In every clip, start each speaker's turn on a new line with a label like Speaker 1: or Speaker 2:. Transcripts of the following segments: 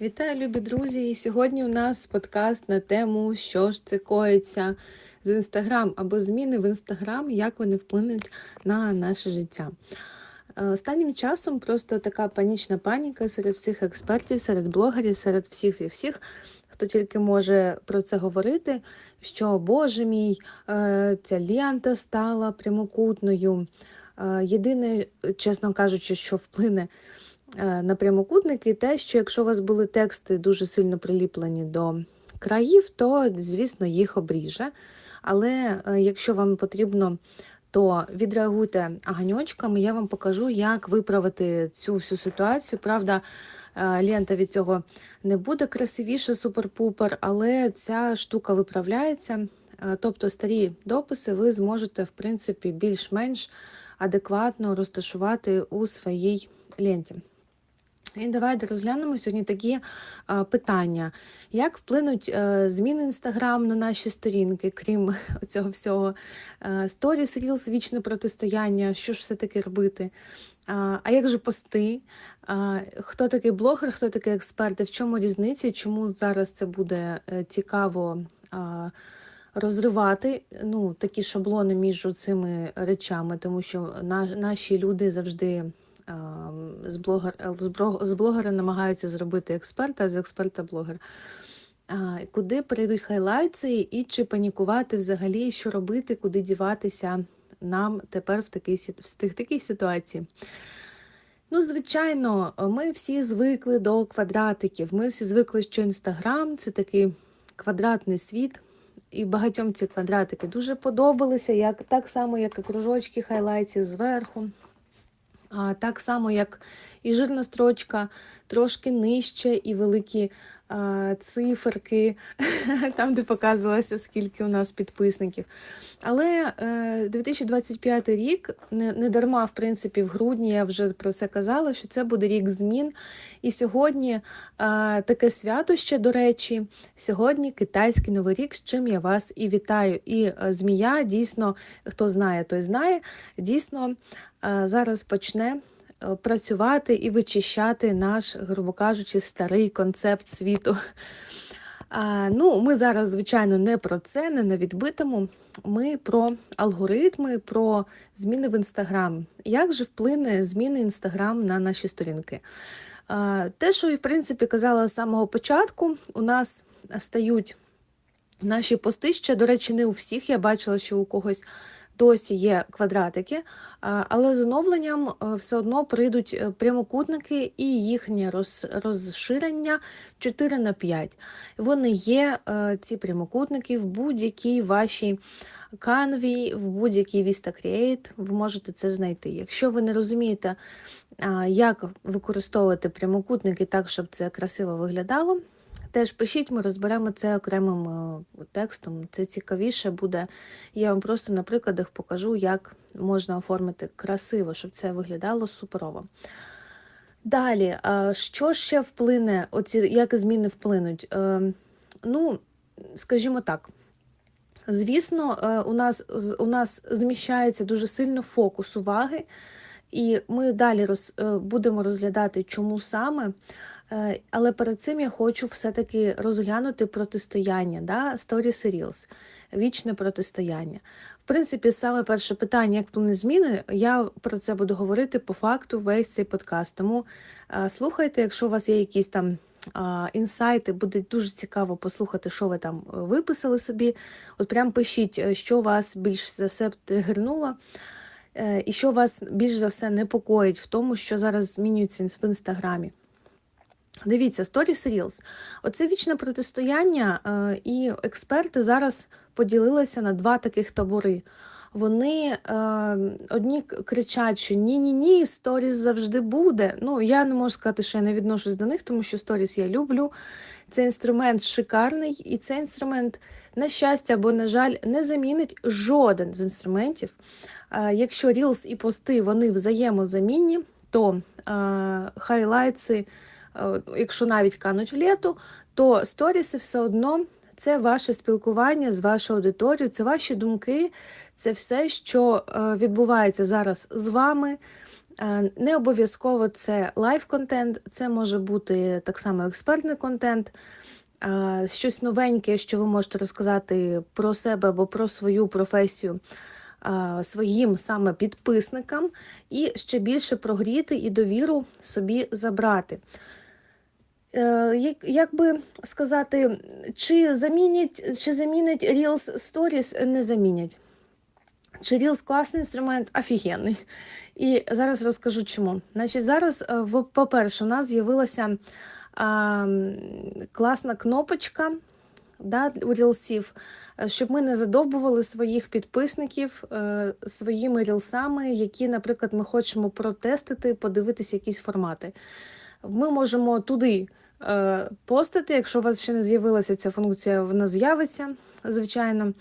Speaker 1: Вітаю, любі друзі! І сьогодні у нас подкаст на тему, що ж це коїться з інстаграм або зміни в інстаграм, як вони вплинуть на наше життя. Е, Останнім часом просто така панічна паніка серед всіх експертів, серед блогерів, серед всіх і всіх, хто тільки може про це говорити, що Боже мій, е, ця лента стала прямокутною. Е, Єдине, чесно кажучи, що вплине на прямокутники, те, що якщо у вас були тексти дуже сильно приліплені до країв, то, звісно, їх обріже. Але е, якщо вам потрібно, то відреагуйте аганьочками, я вам покажу, як виправити цю всю ситуацію. Правда, е, лента від цього не буде красивіше, супер-пупер, але ця штука виправляється. Е, Тобто старі дописи ви зможете, в принципі, більш-менш адекватно розташувати у своїй ленті. І давайте розглянемо сьогодні такі е, питання. Як вплинуть е, зміни Інстаграм на наші сторінки, крім цього всього? Сторіс, Reels, вічне протистояння, що ж все-таки робити? А, а як же пости? А, хто такий блогер, хто такий експерт? І в чому різниця? Чому зараз це буде е, цікаво? А, Розривати ну, такі шаблони між цими речами, тому що на, наші люди завжди з, блогер, з, блогера намагаються зробити експерта, з експерта блогер. Куди перейдуть хайлайти і чи панікувати взагалі, що робити, куди діватися нам тепер в такій, в такій ситуації. Ну, звичайно, ми всі звикли до квадратиків. Ми всі звикли, що Інстаграм це такий квадратний світ. І багатьом ці квадратики дуже подобалися, як, так само, як і кружочки хайлайтів зверху. Так само, як і жирна строчка, трошки нижче, і великі а, циферки, там, де показувалося, скільки у нас підписників. Але е, 2025 рік не, не дарма, в принципі, в грудні я вже про це казала, що це буде рік змін. І сьогодні е, таке свято ще, до речі, сьогодні китайський новий рік, з чим я вас і вітаю. І е, змія дійсно, хто знає, той знає, дійсно е, зараз почне працювати і вичищати наш, грубо кажучи, старий концепт світу. А, ну, ми зараз, звичайно, не про це, не на відбитому. Ми про алгоритми, про зміни в інстаграм. Як же вплине зміни інстаграм на наші сторінки? А, те, що і в принципі казала з самого початку, у нас стають Наші пости ще, до речі, не у всіх. Я бачила, що у когось досі є квадратики, але з оновленням е, все одно прийдуть е, прямокутники і їхнє роз, розширення 4 на 5. Вони є, е, ці прямокутники, в будь-якій вашій канві, в будь-якій Vista Create, ви можете це знайти. Якщо ви не розумієте, як використовувати прямокутники так, щоб це красиво виглядало, Теж пишіть, ми розберемо це окремим е, текстом. Це цікавіше буде. Я вам просто на прикладах покажу, як можна оформити красиво, щоб це виглядало суперово. Далі, що ще вплине, оці, як зміни вплинуть? Е, ну, скажімо так. Звісно, е, у нас, у нас зміщається дуже сильно фокус уваги, і ми далі роз, е, будемо розглядати, чому саме. Е, Але перед цим я хочу все-таки розглянути протистояння, да? Stories і вічне протистояння. В принципі, саме перше питання, як вплине зміни, я про це буду говорити по факту весь цей подкаст. Тому е, слухайте, якщо у вас є якісь там інсайти, буде дуже цікаво послухати, що ви там виписали собі. От прям пишіть, що вас більш за все тригернуло. Е, І що вас більш за все непокоїть в тому, що зараз змінюється в інстаграмі. Дивіться, Stories Reels. Оце вічне протистояння, е, і експерти зараз поділилися на два таких табори. Вони е, одні кричать, що ні-ні ні, сторіс завжди буде. Ну, я не можу сказати, що я не відношусь до них, тому що сторіс я люблю. Цей інструмент шикарний, і цей інструмент, на щастя або, на жаль, не замінить жоден з інструментів. Якщо Reels і пости вони взаємозамінні, то хайлайтси е, якщо навіть кануть в літу, то сторіси все одно це ваше спілкування з вашою аудиторією, це ваші думки, це все, що е, відбувається зараз з вами. Е, Не обов'язково це лайв-контент, це може бути так само експертний контент, щось новеньке, що ви можете розказати про себе або про свою професію своїм саме підписникам, і ще більше прогріти і довіру собі забрати. Е, як, би сказати, чи замінять, чи замінить Reels Stories, не замінять. Чи Reels класний інструмент, офігенний. І зараз розкажу чому. Значить, зараз, е, по-перше, у нас з'явилася класна кнопочка да, у рілсів, е, щоб ми не задовбували своїх підписників е, своїми рілсами, які, наприклад, ми хочемо протестити, подивитися якісь формати. Ми можемо туди е, постити, якщо у вас ще не з'явилася ця функція, вона з'явиться, звичайно.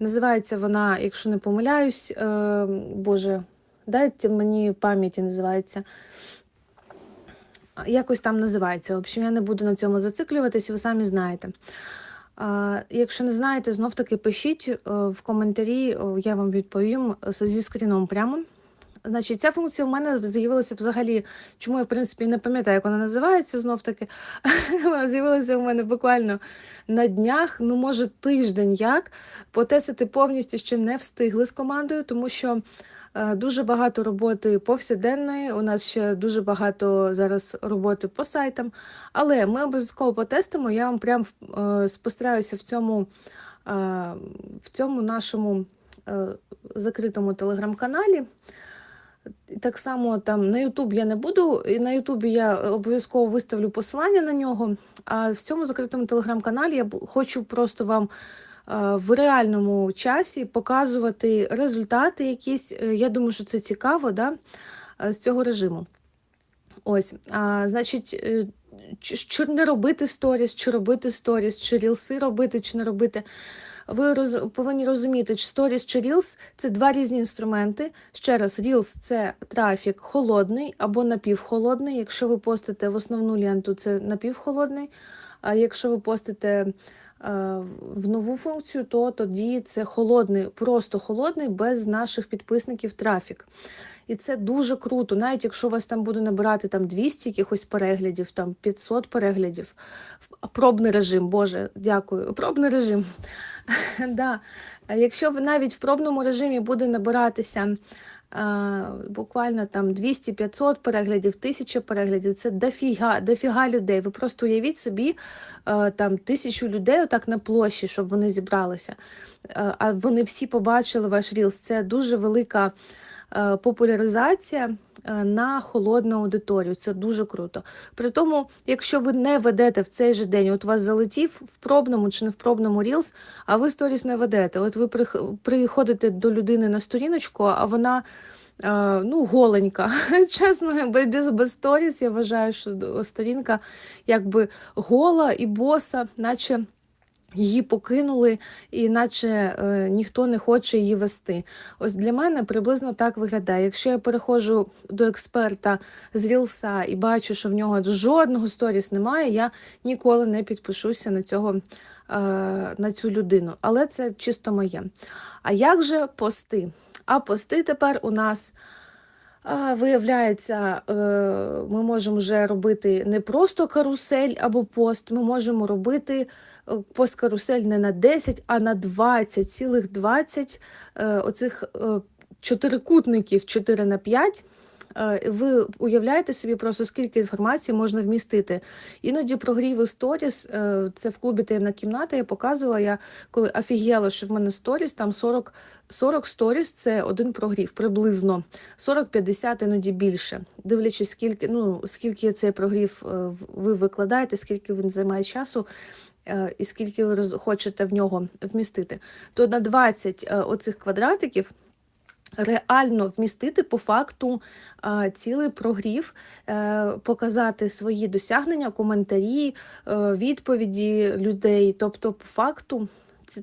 Speaker 1: Називається вона, якщо не помиляюсь, е, Боже, дайте мені пам'яті називається. Якось там називається. В общем, я не буду на цьому зациклюватися, ви самі знаєте. Якщо не знаєте, знов таки пишіть е, в коментарі, я вам відповім е, зі скріном прямо. Значить, ця функція у мене з'явилася взагалі, чому я, в принципі, не пам'ятаю, як вона називається знов таки. Вона з'явилася у мене буквально на днях, ну, може, тиждень як. Потестити повністю ще не встигли з командою, тому що е, дуже багато роботи повсякденної. У нас ще дуже багато зараз роботи по сайтам. Але ми обов'язково потестимо. Я вам прям е, спостерігаюся в цьому, е, в цьому нашому е, закритому телеграм-каналі. Так само там на Ютуб я не буду, і на Ютубі я обов'язково виставлю посилання на нього. А в цьому закритому телеграм-каналі я хочу просто вам е, в реальному часі показувати результати якісь. Е, Я думаю, що це цікаво да, е, з цього режиму. Ось, а, значить, е, чи, не робити сторіс, чи робити сторіс, чи рілси робити, чи не робити. Ви роз, повинні розуміти, чи сторіс чи рілс це два різні інструменти. Ще раз, рілс це трафік холодний або напівхолодний. Якщо ви постите в основну ленту, це напівхолодний. А якщо ви постите е, в нову функцію, то тоді це холодний, просто холодний, без наших підписників трафік. І це дуже круто, навіть якщо у вас там буде набирати там 200 якихось переглядів, там 500 переглядів. Пробний режим, Боже, дякую. Пробний режим. да. Якщо ви навіть в пробному режимі буде набиратися буквально там 200-500 переглядів, 1000 переглядів, це дофіга, дофіга людей. Ви просто уявіть собі там тисячу людей отак на площі, щоб вони зібралися. А, а вони всі побачили ваш рілс. Це дуже велика е, популяризація е, на холодну аудиторію. Це дуже круто. При тому, якщо ви не ведете в цей же день, от вас залетів в пробному чи не в пробному Reels, а ви сторіс не ведете. От ви приходите до людини на сторіночку, а вона. е, Ну, голенька. Чесно, бе- без, без сторіс я вважаю, що сторінка якби гола і боса, наче її покинули, і наче е, ніхто не хоче її вести. Ось для мене приблизно так виглядає. Якщо я переходжу до експерта з Рілса і бачу, що в нього жодного сторіс немає, я ніколи не підпишуся на цього. е, На цю людину, але це чисто моє. А як же пости? А пости тепер у нас а, Виявляється, е, ми можемо вже робити не просто карусель або пост, ми можемо робити е, пост-карусель не на 10, а на 20, цілих 20 е, оцих чотирикутників 4 на 5. Е, Ви уявляєте собі просто скільки інформації можна вмістити. Іноді прогріви сторіс, е, це в клубі таємна кімната, я показувала, я коли офігела, що в мене сторіс, там 40, 40 сторіс це один прогрів, приблизно 40-50, іноді більше. Дивлячись, скільки, ну, скільки цей прогрів е, ви викладаєте, скільки він займає часу. І скільки ви хочете в нього вмістити, то на 20 е, оцих квадратиків реально вмістити по факту цілий прогрів, е, показати свої досягнення, коментарі, е, відповіді людей. Тобто, по факту,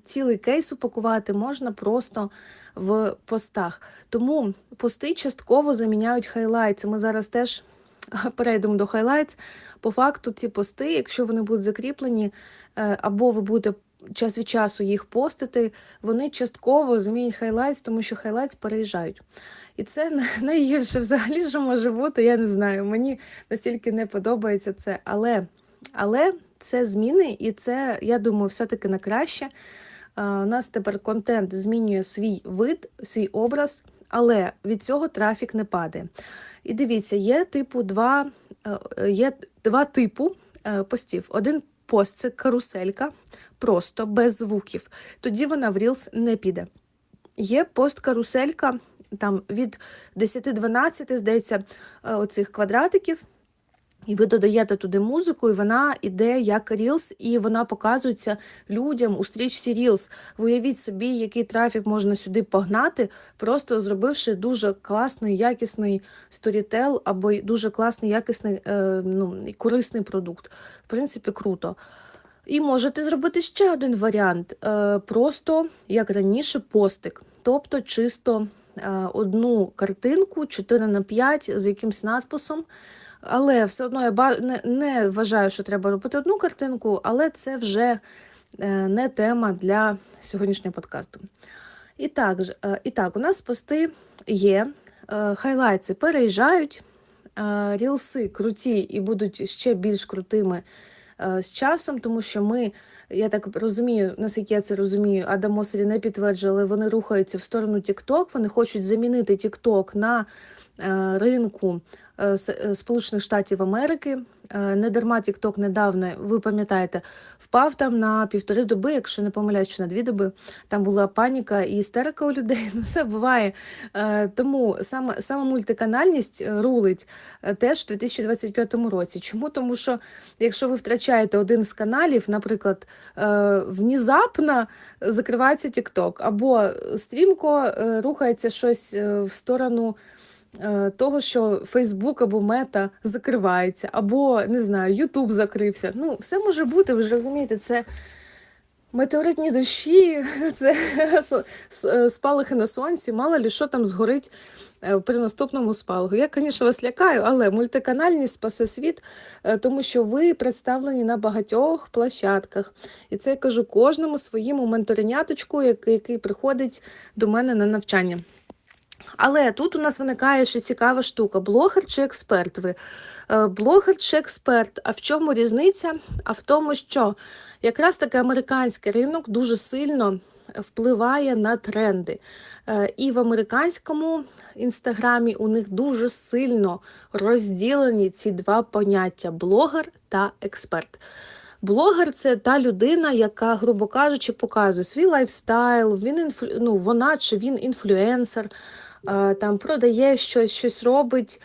Speaker 1: цілий кейс упакувати можна просто в постах. Тому пости частково заміняють хайлайтс. Ми зараз теж. Перейдемо до highlights. По факту, ці пости, якщо вони будуть закріплені, е, або ви будете час від часу їх постити, вони частково замінять хайлайтс, тому що хайлайтс переїжджають. І це найгірше взагалі, що може бути. Я не знаю. Мені настільки не подобається це. Але, але це зміни, і це, я думаю, все-таки на краще. У нас тепер контент змінює свій вид, свій образ, але від цього трафік не падає. І дивіться, є типу два, е, є два типу е, постів. Один пост це каруселька, просто без звуків. Тоді вона в Reels не піде. Є пост-каруселька, там від 10-12, здається, е, оцих квадратиків. І ви додаєте туди музику, і вона іде як Reels, і вона показується людям у стрічці Reels. Уявіть собі, який трафік можна сюди погнати, просто зробивши дуже класний, якісний сторітел або дуже класний, якісний, е, ну, корисний продукт. В принципі, круто. І можете зробити ще один варіант: е, просто як раніше, постик, тобто чисто е, одну картинку 4 на 5 з якимсь надписом. Але все одно я не, вважаю, що треба робити одну картинку, але це вже е, не тема для сьогоднішнього подкасту. І так, і так, у нас пости є, хайлайтси переїжджають, рілси круті і будуть ще більш крутими з часом, тому що ми, я так розумію, наскільки я це розумію, Адам Мосері не підтверджували, вони рухаються в сторону TikTok, вони хочуть замінити TikTok на е, ринку е, е, Сполучених Штатів Америки. Е, Не дарма TikTok недавно, ви пам'ятаєте, впав там на півтори доби, якщо не помиляюсь, що на дві доби. Там була паніка і істерика у людей. Ну, все буває. Е, Тому саме, саме мультиканальність е, рулить теж в 2025 році. Чому? Тому що якщо ви втрачаєте один з каналів, наприклад, внезапно закривається TikTok, або стрімко рухається щось в сторону того, що Фейсбук або Мета закривається, або не знаю, Ютуб закрився. Ну, все може бути, ви ж розумієте, це. Метеоритні дощі, це с- спалахи на сонці, мало ли що там згорить е, при наступному спалаху. Я, звісно, вас лякаю, але мультиканальність спасе світ, е, тому що ви представлені на багатьох площадках. І це я кажу кожному своєму менториняточку, який приходить до мене на навчання. Але тут у нас виникає ще цікава штука: блогер чи експерт ви? Е, Блогер чи експерт? А в чому різниця? А в тому, що якраз таки американський ринок дуже сильно впливає на тренди. Е, І в американському інстаграмі у них дуже сильно розділені ці два поняття: блогер та експерт. Блогер це та людина, яка, грубо кажучи, показує свій лайфстайл, він інфлю... ну, вона чи він інфлюенсер, там продає щось, щось робить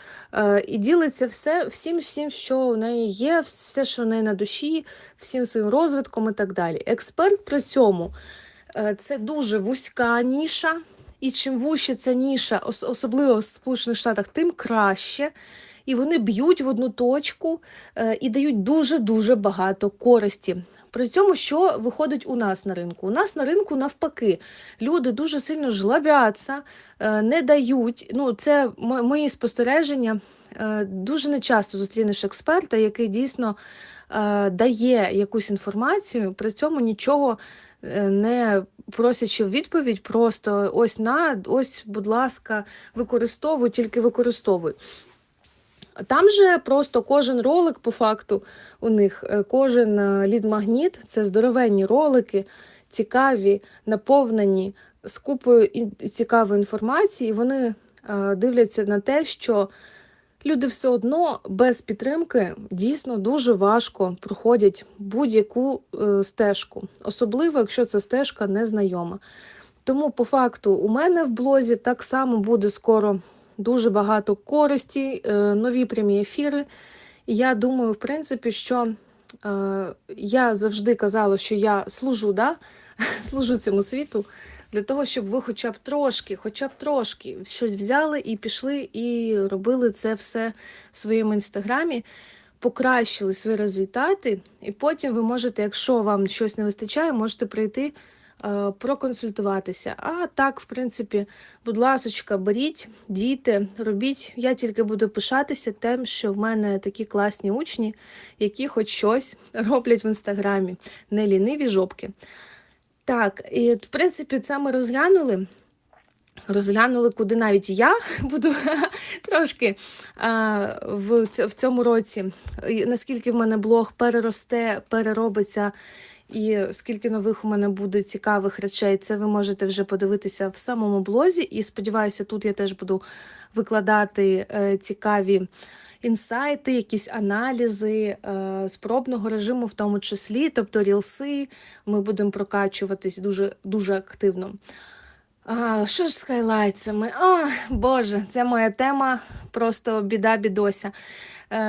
Speaker 1: і ділиться все, всім, всім, що в неї є, все, що в неї на душі, всім своїм розвитком і так далі. Експерт при цьому е, це дуже вузька ніша, і чим вужче ця ніша, особливо в Сполучених Штатах, тим краще. І вони б'ють в одну точку е, і дають дуже-дуже багато користі. При цьому, що виходить у нас на ринку? У нас на ринку навпаки, люди дуже сильно жлобяться, е, не дають. Ну, це мої спостереження. Е, Дуже нечасто зустрінеш експерта, який дійсно е, дає якусь інформацію, при цьому нічого не просячи в відповідь, просто ось на, ось, будь ласка, використовуй, тільки використовуй. Там же просто кожен ролик, по факту, у них е, кожен е, лід-магніт це здоровенні ролики, цікаві, наповнені з купою цікавої інформації. Вони е, дивляться на те, що люди все одно без підтримки дійсно дуже важко проходять будь-яку стежку, особливо якщо ця стежка незнайома. Тому, по факту, у мене в блозі так само буде скоро дуже багато користі, е, нові прямі ефіри. І я думаю, в принципі, що е, я завжди казала, що я служу, да? служу цьому світу для того, щоб ви хоча б трошки, хоча б трошки щось взяли і пішли, і робили це все в своєму інстаграмі. Покращили свої результати, і потім ви можете, якщо вам щось не вистачає, можете прийти проконсультуватися. А так, в принципі, будь ласочка, беріть, дійте, робіть. Я тільки буду пишатися тим, що в мене такі класні учні, які хоч щось роблять в інстаграмі, не ліниві жопки. Так, і в принципі, це ми розглянули. Розглянули, куди навіть я буду трошки а, в, в цьому році, наскільки в мене блог переросте, переробиться, і скільки нових у мене буде цікавих речей, це ви можете вже подивитися в самому блозі. І сподіваюся, тут я теж буду викладати е, цікаві інсайти, якісь аналізи е, з пробного режиму, в тому числі, тобто рілси, ми будемо прокачуватись дуже, дуже активно. А, що ж з хайлайтсами? А, Боже, це моя тема, просто біда бідося. Е,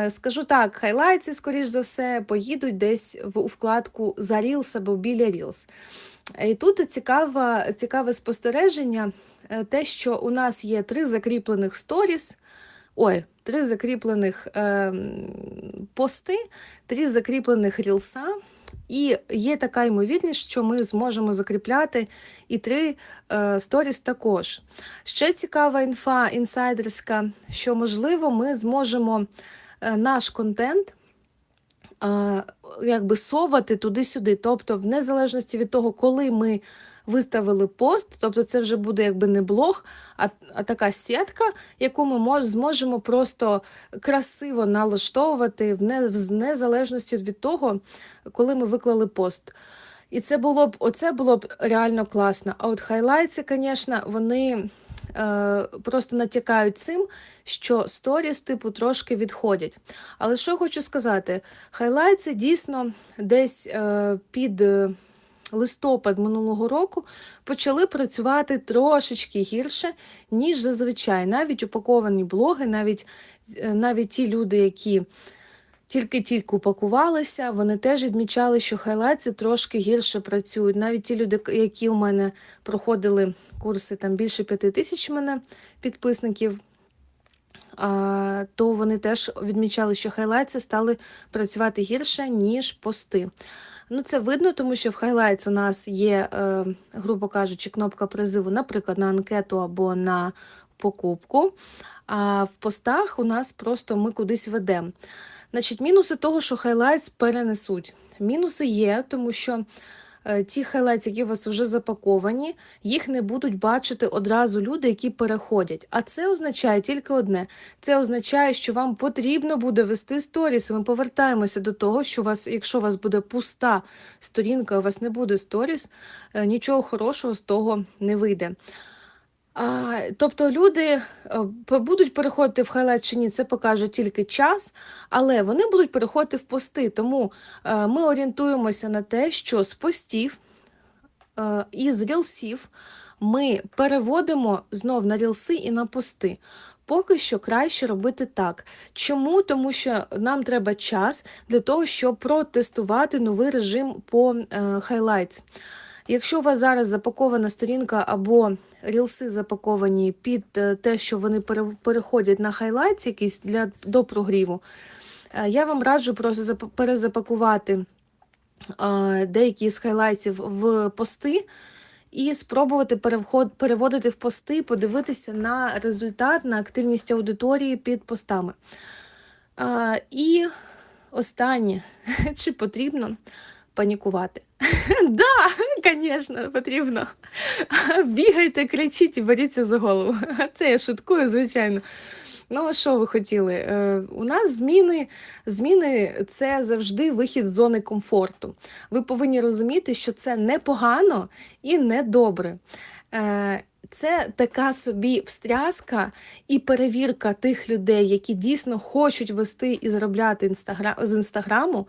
Speaker 1: скажу так, хайлайтси, скоріш за все, поїдуть десь в, у вкладку за Reels або біля Reels. І тут цікаве, цікаве спостереження, е, те, що у нас є три закріплених сторіс, ой, три закріплених е, пости, три закріплених рілса. І є така ймовірність, що ми зможемо закріпляти і три е, сторіс також. Ще цікава інфа інсайдерська, що можливо ми зможемо е, наш контент е, якби совати туди-сюди. Тобто, в незалежності від того, коли ми виставили пост, тобто це вже буде якби не блог, а, а така сітка, яку ми мож, зможемо просто красиво налаштовувати в не, в незалежності від того, коли ми виклали пост. І це було б оце було б реально класно. А от хайлайтси, звісно, вони е, просто натякають цим, що сторіс, типу, трошки відходять. Але що хочу сказати, хайлайтси дійсно десь е, під. е, Листопад минулого року почали працювати трошечки гірше, ніж зазвичай. Навіть упаковані блоги, навіть, е, навіть ті люди, які тільки-тільки упакувалися, вони теж відмічали, що хайлайтси трошки гірше працюють. Навіть ті люди, які у мене проходили курси, там більше п'яти тисяч у мене підписників, то вони теж відмічали, що хайлайтси стали працювати гірше, ніж пости. Ну, це видно, тому що в Highlights у нас є, е, грубо кажучи, кнопка призиву, наприклад, на анкету або на покупку. А в постах у нас просто ми кудись ведемо. Значить, мінуси того, що Highlights перенесуть. Мінуси є, тому що е, ті хайлайтс, які у вас вже запаковані, їх не будуть бачити одразу люди, які переходять. А це означає тільки одне: це означає, що вам потрібно буде вести сторіс. Ми повертаємося до того, що у вас, якщо у вас буде пуста сторінка, у вас не буде сторіс, е, нічого хорошого з того не вийде. А, тобто люди е, будуть переходити в хайлайт чи ні, це покаже тільки час, але вони будуть переходити в пости. Тому е, ми орієнтуємося на те, що з постів е, і з рілсів ми переводимо знов на рілси і на пости. Поки що краще робити так. Чому? Тому що нам треба час для того, щоб протестувати новий режим по Highlights. Якщо у вас зараз запакована сторінка або рілси запаковані під е, те, що вони переходять на Highlights якісь для до прогріву, е, я вам раджу просто перезапакувати е, деякі з хайлайтів в пости і спробувати переводити в пости, подивитися на результат, на активність аудиторії під постами. І останнє, чи потрібно панікувати? Да, звісно, потрібно. Бігайте, кричіть і беріться за голову. Це я шуткую, звичайно. Ну, що ви хотіли? Е, у нас зміни, зміни це завжди вихід з зони комфорту. Ви повинні розуміти, що це не погано і не добре. Е, це така собі встряска і перевірка тих людей, які дійсно хочуть вести і заробляти інстаграм, з інстаграму.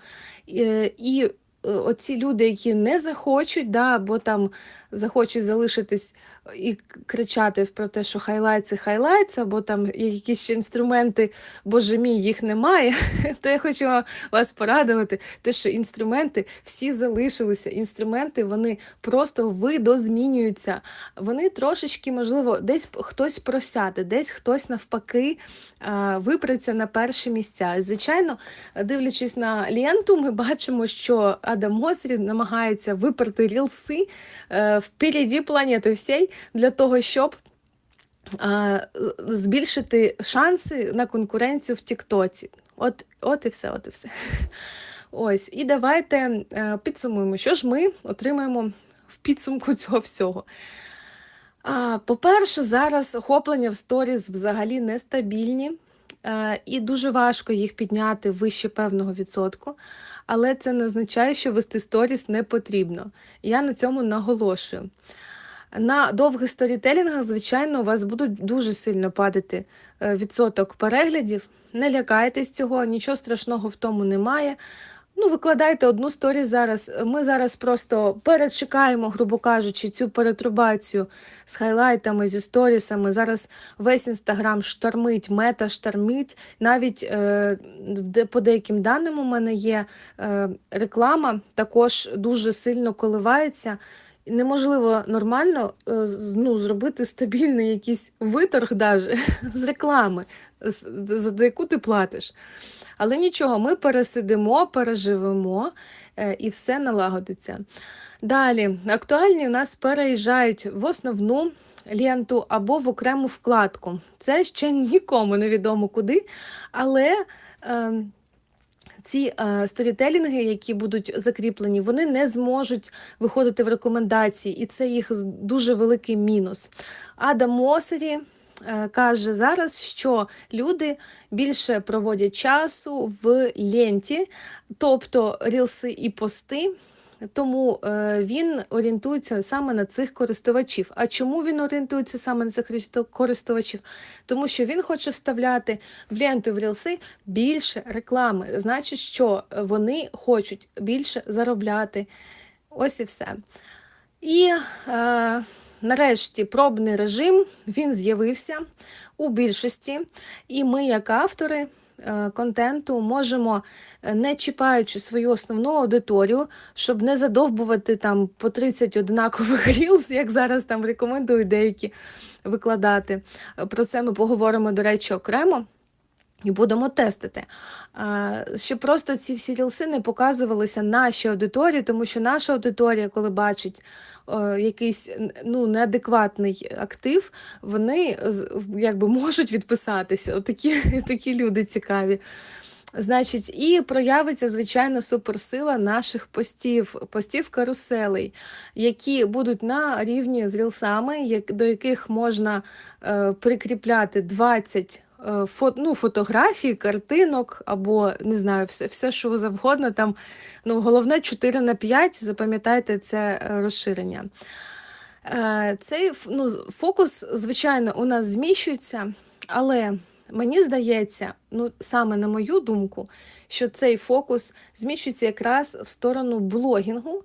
Speaker 1: Е, І оці люди, які не захочуть, да, або там захочуть залишитись і кричати про те, що хайлайтси, хайлайтс, або там якісь ще інструменти, боже мій, їх немає, то я хочу вас порадувати, те, що інструменти всі залишилися. Інструменти вони просто видозмінюються. Вони трошечки, можливо, десь хтось просяде, десь хтось навпаки випреться на перші місця. Звичайно, дивлячись на ленту, ми бачимо, що Адам Мосрі намагається виперти рілси е, впереді планети всій для того, щоб збільшити шанси на конкуренцію в Тіктоці. От, от і все, от і все. Ось, і давайте е, підсумуємо, що ж ми отримаємо в підсумку цього всього. По-перше, зараз охоплення в сторіс взагалі нестабільні, е, і дуже важко їх підняти вище певного відсотку. Але це не означає, що вести сторіс не потрібно. Я на цьому наголошую. На довгих сторітелінгах, звичайно, у вас будуть дуже сильно падати е, відсоток переглядів. Не лякайтесь цього, нічого страшного в тому немає. Ну, викладайте одну сторі зараз. Ми зараз просто перечекаємо, грубо кажучи, цю перетрубацію з хайлайтами, зі сторісами. Зараз весь інстаграм штормить, мета штормить. Навіть е, по деяким даним у мене є е, реклама, також дуже сильно коливається. Неможливо нормально е, ну, зробити стабільний якийсь виторг даже з реклами, за яку ти платиш. Але нічого, ми пересидимо, переживемо е, і все налагодиться. Далі, актуальні у нас переїжджають в основну ленту або в окрему вкладку. Це ще нікому не відомо куди, але. Е, ці е, сторітелінги, які будуть закріплені, вони не зможуть виходити в рекомендації, і це їх дуже великий мінус. Адам Мосері каже зараз, що люди більше проводять часу в ленті, тобто рілси і пости. Тому е, він орієнтується саме на цих користувачів. А чому він орієнтується саме на цих користувачів? Тому що він хоче вставляти в ленту в рілси більше реклами. Значить, що вони хочуть більше заробляти. Ось і все. І е, нарешті пробний режим він з'явився у більшості, і ми, як автори е, контенту, можемо, е, не чіпаючи свою основну аудиторію, щоб не задовбувати там по 30 однакових рілз, як зараз там рекомендують деякі викладати. Е, Про це ми поговоримо, до речі, окремо. І будемо тестити, щоб просто ці всі рілси не показувалися нашій аудиторії, тому що наша аудиторія, коли бачить якийсь ну, неадекватний актив, вони якби можуть відписатися. Отакі такі люди цікаві. Значить, і проявиться, звичайно, суперсила наших постів, постів каруселей, які будуть на рівні з рілсами, до яких можна е, прикріпляти 20 е, фо, ну, фотографій, картинок або не знаю, все, все, що завгодно. Там, ну, головне 4 на 5, запам'ятайте це е, розширення. Е, Цей ну, фокус, звичайно, у нас зміщується, але мені здається, ну саме на мою думку, що цей фокус зміщується якраз в сторону блогінгу.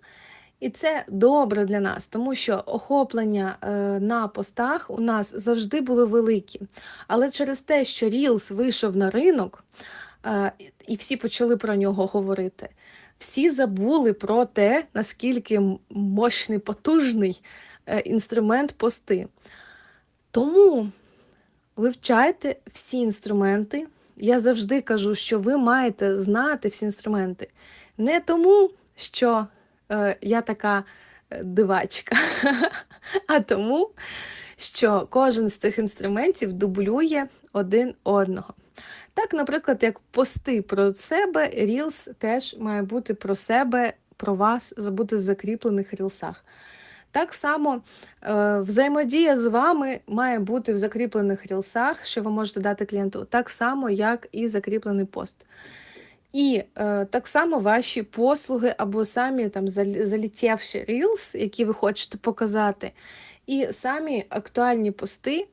Speaker 1: І це добре для нас, тому що охоплення е, на постах у нас завжди були великі. Але через те, що Reels вийшов на ринок, е, і всі почали про нього говорити, всі забули про те, наскільки мощний, потужний е, інструмент пости. Тому вивчайте всі інструменти. Я завжди кажу, що ви маєте знати всі інструменти. Не тому, що я така е, дивачка, а тому, що кожен з цих інструментів дублює один одного. Так, наприклад, як пости про себе, Reels теж має бути про себе, про вас, забути в закріплених рілсах. Так само е, взаємодія з вами має бути в закріплених рілсах, що ви можете дати клієнту, так само, як і закріплений пост. І е, так само ваші послуги або самі там зал- залетівші Reels, які ви хочете показати, і самі актуальні пости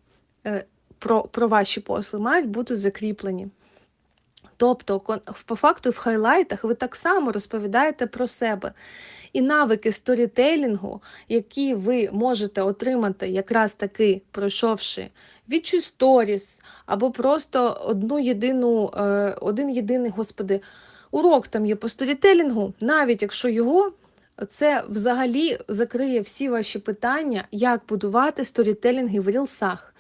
Speaker 1: е, про, про ваші послуги мають бути закріплені. Тобто, по факту, в хайлайтах ви так само розповідаєте про себе. І навики сторітейлінгу, які ви можете отримати, якраз таки пройшовши відчуй сторіс, або просто одну єдину, е, один єдиний, господи, урок там є по сторітелінгу, навіть якщо його. Це взагалі закриє всі ваші питання, як будувати сторітелінги в рілсах,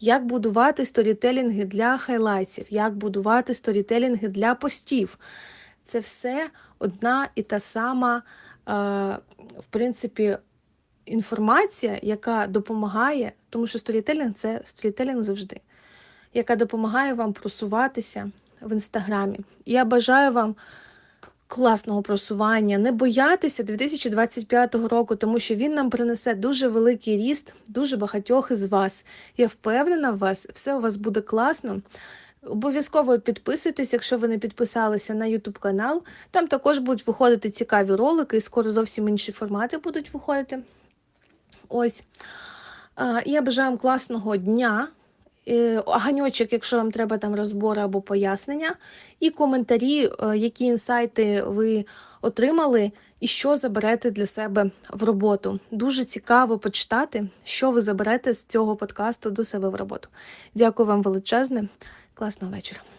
Speaker 1: як будувати сторітелінги для хайлайтів, як будувати сторітелінги для постів. це все одна і та сама, е, в принципі, інформація, яка допомагає, тому що сторітелінг це сторітелінг завжди, яка допомагає вам просуватися в інстаграмі. Я бажаю вам класного просування, не боятися 2025 року, тому що він нам принесе дуже великий ріст, дуже багатьох із вас. Я впевнена в вас, все у вас буде класно. Обов'язково підписуйтесь, якщо ви не підписалися на YouTube канал. Там також будуть виходити цікаві ролики, і скоро зовсім інші формати будуть виходити. Ось. Я бажаю вам класного дня. Е, Ганьочок, якщо вам треба там розбори або пояснення, і коментарі, е, які інсайти ви отримали, і що заберете для себе в роботу. Дуже цікаво почитати, що ви заберете з цього подкасту до себе в роботу. Дякую вам величезне, класного вечора.